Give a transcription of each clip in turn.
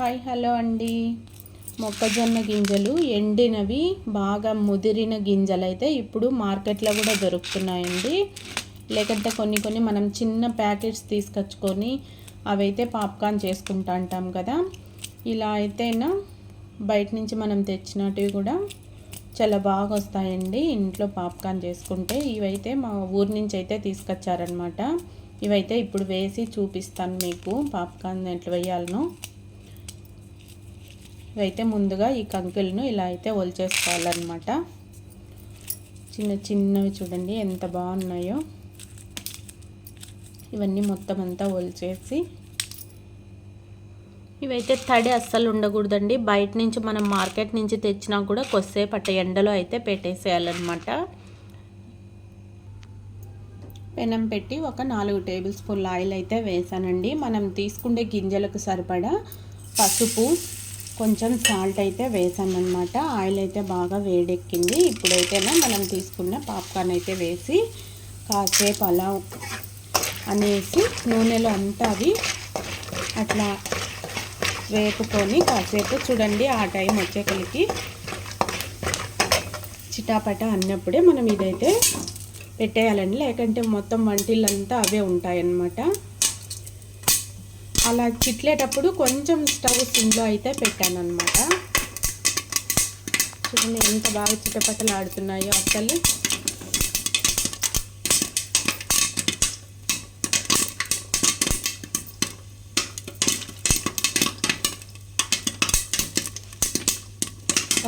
Hi hello అండి. మొక్కజొన్న గింజలు ఎండినవి బాగా ముదిరిన గింజలు అయితే ఇప్పుడు మార్కెట్లో కూడా దొరుకుతున్నాయండి. లేకంటే కొన్ని కొన్ని మనం చిన్న ప్యాకెట్స్ తీసుకొచ్చుకొని అవైతే పాప్కార్న్ చేసుకుంటా అంటాం కదా. ఇలా అయితేనా బయట నుంచి మనం తెచ్చినటివి కూడా చాలా బాగా వస్తాయండి. ఇంట్లో పాప్కార్న్ చేసుకుంటే ఇవైతే మా ఊరి నుంచి అయితే తీసుకొచ్చారనమాట ఇవైతే ఇప్పుడు వేసి చూపిస్తాను మీకు పాప్కార్న్ ఎట్లా వేయాలనో. ఇవైతే ముందుగా ఈ కంకులను ఇలా అయితే ఒలిచేసుకోవాలన్నమాట. చిన్న చిన్నవి చూడండి ఎంత బాగున్నాయో. ఇవన్నీ మొత్తం అంతా ఒలిచేసి ఇవైతే తడి అస్సలు ఉండకూడదండి. బయట నుంచి మనం మార్కెట్ నుంచి తెచ్చినా కూడా కొద్దిసేపు అట్ట ఎండలో అయితే పెట్టేసేయాలన్నమాట. పెనం పెట్టి ఒక నాలుగు టేబుల్ స్పూన్ల ఆయిల్ అయితే వేసానండి. మనం తీసుకుండే గింజలకు సరిపడా పసుపు కొంచెం సాల్ట్ అయితే వేసామన్నమాట. ఆయిల్ అయితే బాగా వేడెక్కింది. ఇప్పుడైతేనే మనం తీసుకున్న పాప్కార్న్ అయితే వేసి కాసేపు అలా అనేసి నూనెలో అంతా అవి అట్లా వేపుకొని కాసేపు చూడండి ఆ టైం వచ్చేకలికి చిటాపట అన్నప్పుడే మనం ఇదైతే పెట్టేయాలండి. లేకంటే మొత్తం వంటిల్లంతా అవే ఉంటాయన్నమాట. అలా చిట్లేటప్పుడు కొంచెం స్టవ్ సిమ్లో అయితే పెట్టాను అనమాట చూడండి ఎంత బాగా చిటపటలు ఆడుతున్నాయో అసలు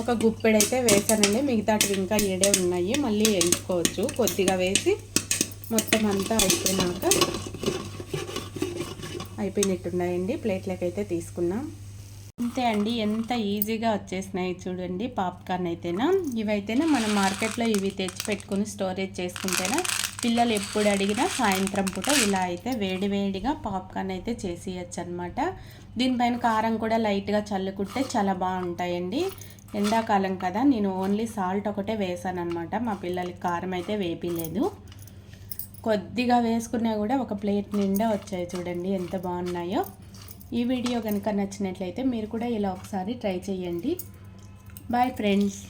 ఒక గుప్పెడైతే వేసానండి. మిగతాటివి ఇంకా ఏడే ఉన్నాయి. మళ్ళీ ఎంచుకోవచ్చు. కొద్దిగా వేసి మొత్తం అంతా అయిపోయినాక అయిపోయినట్టున్నాయండి. ప్లేట్లకు అయితే తీసుకున్నాం. అంతే అండి. ఎంత ఈజీగా వచ్చేసినాయి చూడండి పాప్కార్న్ అయితేనా. ఇవైతేనా మనం మార్కెట్లో ఇవి తెచ్చి పెట్టుకుని స్టోరేజ్ చేసుకుంటేనా పిల్లలు ఎప్పుడు అడిగినా సాయంత్రం పూట ఇలా అయితే వేడి వేడిగా పాప్కార్న్ అయితే చేసేయచ్చు అనమాట దీనిపైన కారం కూడా లైట్గా చల్లుకుంటే చాలా బాగుంటాయండి. ఎండాకాలం కదా నేను ఓన్లీ సాల్ట్ ఒకటే వేసాను అనమాట మా పిల్లలకి కారం అయితే వేపిలేదు కొద్దిగా వేసుకున్నా కూడా ఒక ప్లేట్ నిండా వచ్చాయి చూడండి ఎంత బాగున్నాయో. ఈ వీడియో కనుక నచ్చినట్లయితే మీరు కూడా ఇలా ఒకసారి ట్రై చేయండి. Bye friends